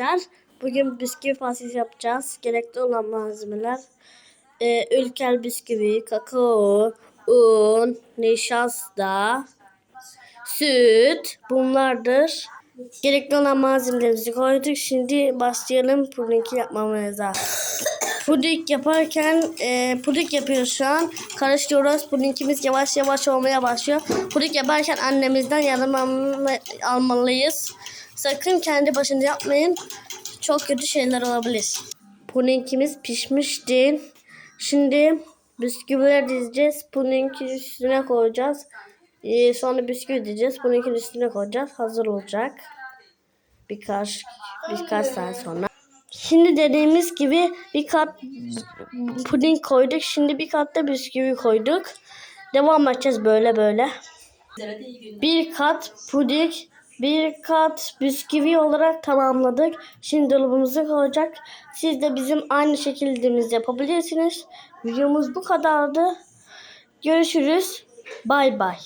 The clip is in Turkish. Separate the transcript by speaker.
Speaker 1: Arkadaşlar bugün bisküvi pastası yapacağız. Gerekli olan malzemeler e, ülkel bisküvi, kakao, un, nişasta, süt bunlardır. Gerekli olan malzemelerimizi koyduk. Şimdi başlayalım pudingi yapmamıza. Puding yaparken e, puding yapıyoruz şu an. Karıştırıyoruz. Pudingimiz yavaş yavaş olmaya başlıyor. Puding yaparken annemizden yardım alma- almalıyız. Sakın kendi başına yapmayın. Çok kötü şeyler olabilir. Pudingimiz pişmişti. Şimdi bisküvileri dizeceğiz. Pudingin üstüne koyacağız. E, sonra bisküvi diyeceğiz. Pudingin üstüne koyacağız. Hazır olacak. Birkaç birkaç saat sonra. Şimdi dediğimiz gibi bir kat puding koyduk. Şimdi bir kat da bisküvi koyduk. Devam edeceğiz böyle böyle. Bir kat puding, bir kat bisküvi olarak tamamladık. Şimdi dolabımıza koyacak. Siz de bizim aynı şekilde yapabilirsiniz. Videomuz bu kadardı. Görüşürüz. Bay bay.